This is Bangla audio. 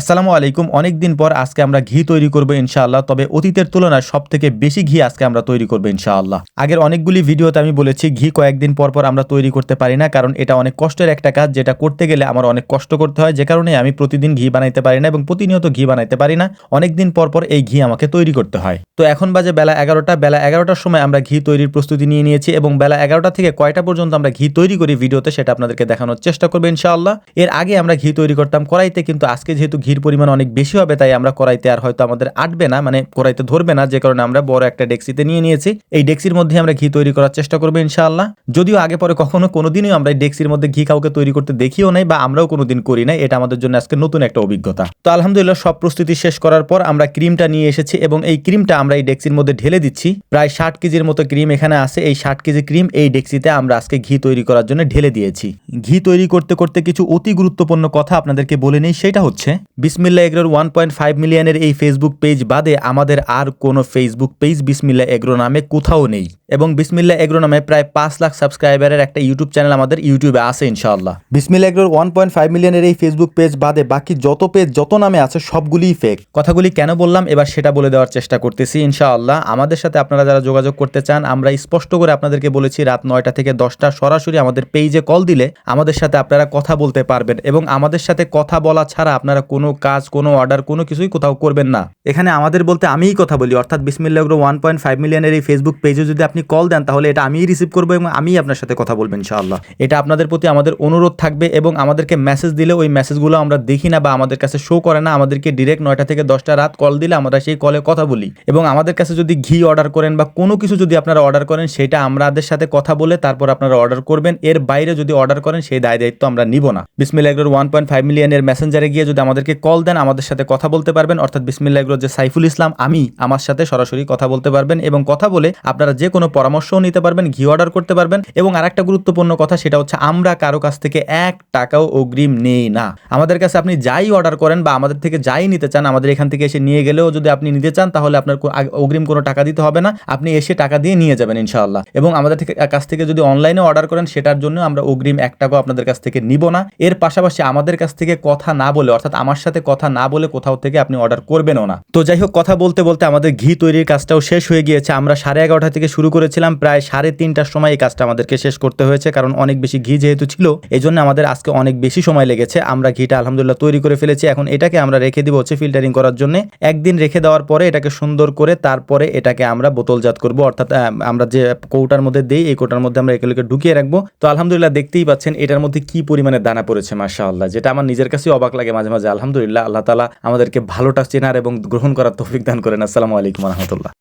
আসসালামু আলাইকুম। অনেক দিন পর আজকে আমরা ঘি তৈরি করব ইনশাআল্লাহ, তবে অতীতের তুলনায় সব থেকে বেশি ঘি আজকে আমরা তৈরি করব ইনশাআল্লাহ। আগের অনেকগুলি ভিডিওতে আমি বলেছি, ঘি কয়েকদিন পর পর আমরা তৈরি করতে পারি না, কারণ এটা অনেক কষ্টের একটা কাজ, যেটা করতে গেলে আমার অনেক কষ্ট করতে হয়। যে কারণে আমি প্রতিদিন ঘি বানাইতে পারি না এবং প্রতিনিয়ত ঘি বানাইতে পারি না। অনেক দিন পর পর এই ঘি আমাকে তৈরি করতে হয়। তো এখন বাজে বেলা এগারোটা। বেলা এগারোটার সময় আমরা ঘি তৈরির প্রস্তুতি নিয়ে নিয়েছি এবং বেলা এগারোটা থেকে কয়টা পর্যন্ত আমরা ঘি তৈরি করি ভিডিওতে সেটা আপনাদেরকে দেখানোর চেষ্টা করব ইনশাআল্লাহ। এর আগে আমরা ঘি তৈরি করতাম কড়াইতে, কিন্তু আজকে যেহেতু ঘির পরিমাণ অনেক বেশি হবে, তাই আমরা কড়াইতে আর হয়তো আমাদের আটবে না মানে কড়াইতে ধরবে না, যে কারণে আমরা বড় একটা ডেক্সিতে নিয়ে নিয়েছি। এই ডেক্সির মধ্যে আমরা ঘি তৈরি করার চেষ্টা করব ইনশাআল্লাহ। যদিও আগে পরে কখনো কোনোদিনই আমরা এই ডেক্সির মধ্যে ঘি কাউকে তৈরি করতে দেখিও নাই, বা আমরাও কোনোদিন করি নাই, এটা আমাদের জন্য আজকে নতুন একটা অভিজ্ঞতা। তো আলহামদুলিল্লাহ, সব প্রস্তুতি শেষ করার পর আমরা ক্রিমটা নিয়ে এসেছি, এবং এই ক্রিমটা আমরা এই ডেক্সির মধ্যে ঢেলে দিচ্ছি। প্রায় ষাট কেজির মতো ক্রিম এখানে আছে, এই ষাট কেজি ক্রিম এই ডেক্সিতে আমরা আজকে ঘি তৈরি করার জন্য ঢেলে দিয়েছি। ঘি তৈরি করতে করতে কিছু অতি গুরুত্বপূর্ণ কথা আপনাদেরকে বলে নেই, সেটা হচ্ছে বিসমিল্লা এগ্রোর ওয়ান পয়েন্ট ফাইভ মিলিয়নের এই ফেসবুক পেজ বাদে আমাদের আর কোনো ফেসবুক পেজ বিসমিল্লা এগ্রো নামে কোথাও নেই। এবং বিসমিল্লা এগ্রো নামে প্রায় পাঁচ লাখ সাবস্ক্রাইবারের একটা ইউটিউব চ্যানেল আমাদের ইউটিউবে আছে ইনশাআল্লাহ। বিসমিল্লা এগ্রোর ওয়ান পয়েন্ট ফাইভ মিলিয়নের এই ফেসবুক পেজ বাদে বাকি যত পেজ যত নামে আছে, সবগুলিই ফেক কথাগুলি কেন বললাম? এবার সেটা বলে দেওয়ার চেষ্টা করতেছি ইনশাআল্লাহ। আমাদের সাথে আপনারা যারা যোগাযোগ করতে চান, আমরা স্পষ্ট করে আপনাদেরকে বলেছি, রাত নয়টা থেকে দশটা সরাসরি আমাদের পেজে কল দিলে আমাদের সাথে আপনারা কথা বলতে পারবেন এবং আমাদের সাথে কথা বলা ছাড়া আপনারা কোনো কাজ, কোনো অর্ডার কোনো কিছুই কোথাও করবেন না। এখানে আমাদের বলতে আমিই কথা বলি, অর্থাৎ Bismillah agro one point five মিলিয়নের এই ফেসবুক পেজে যদি আপনি কল দেন, তাহলে এটা আমিই রিসিভ করব এবং আমিই আপনার সাথে কথা বলব ইনশাআল্লাহ। এটা আপনাদের প্রতি আমাদের অনুরোধ থাকবে এবং আমাদেরকে মেসেজ দিলে ওই মেসেজগুলো আমরা দেখি না বা আমাদের কাছে শো করে না, আমাদেরকে ডিরেক্ট নয়টা থেকে দশটা রাত কল দিলে আমরা সেই কলে কথা বলি। এবং আমাদের কাছে যদি ঘি অর্ডার করেন বা কোনো কিছু যদি আপনারা অর্ডার করেন, সেটা আমাদের সাথে কথা বলে তারপর আপনারা অর্ডার করবেন। এর বাইরে যদি অর্ডার করেন, সেই দায় দায়িত্ব আমরা নিব না। বিসমিল্লা এগ্রোর ওয়ান পয়েন্ট ফাইভ মিলিয়নের মেসেঞ্জারে গিয়ে যদি আমাদেরকে কল দেন, আমাদের সাথে কথা বলতে পারবেন। অর্থাৎ বিসমিল্লা এগ্রোর যে সাইফুল ইসলাম। আমি আমার সাথে সরাসরি কথা বলতে পারবেন এবং কথা বলে আপনারা যে কোনো পরামর্শও নিতে পারবেন, ঘি অর্ডার করতে পারবেন। এবং আরেকটা গুরুত্বপূর্ণ কথা, সেটা হচ্ছে আমরা কারও কাছ থেকে এক টাকাও অগ্রিম নেই না। আমাদের কাছে আপনি যাই অর্ডার করেন বা আমাদের থেকে যাই নিতে চান, আমাদের এখান থেকে এসে নিয়ে গেলেও যদি আপনি নিতে চান, তাহলে আপনার অগ্রিম কোনো টাকা দিতে হবে না। আপনি এসে টাকা দিয়ে নিয়ে যাবেন ইনশাআল্লাহ। এবং আমাদের কাছ থেকে যদি অনলাইনে অর্ডার করেন, সেটার জন্য আমরা অগ্রিম এক টাকাও আপনাদের কাছ থেকে নিব না। এর পাশাপাশি আমাদের কাছ থেকে কথা না বলে, অর্থাৎ আমার সাথে কথা না বলে কোথাও থেকে আপনি অর্ডার করবেনও না। তো যাই হোক, কথা বলতে বলতে আমাদের ঘি তৈরির কাজটাও শেষ হয়ে গিয়েছে। আমরা সাড়ে এগারোটা থেকে শুরু করেছিলাম, প্রায় সাড়ে তিনটার সময় এই কাজটা আমাদেরকে শেষ করতে হয়েছে, কারণ অনেক বেশি ঘি যেহেতু ছিল এই জন্য আমাদের আজকে অনেক বেশি সময় লেগেছে। আমরা ঘিটা আলহামদুলিল্লাহ তৈরি করে ফেলেছি। এখন এটাকে আমরা রেখে দিব হচ্ছে ফিল্টারিং করার জন্য। একদিন রেখে দেওয়ার পরে এটাকে সুন্দর করে তারপরে এটাকে আমরা বোতলজাত করব। অর্থাৎ আমরা যে কৌটার মধ্যে দিই, এই কৌটার মধ্যে আমরা এগুলোকে ঢুকিয়ে রাখব। তো আলহামদুলিল্লাহ দেখতেই পাচ্ছেন এটার মধ্যে কি পরিমাণে দানা পড়েছে, মাশাআল্লাহ। যেটা আমার নিজের কাছেই অবাক লাগে মাঝে মাঝে আলহামদুলিল্লাহ, আল্লাহ তালা আমাদেরকে ভালোটা চেনার এবং গ্রহণ করার তৌফিক দান করেন। আসসালামু আলাইকুম রহমতুল্লাহ।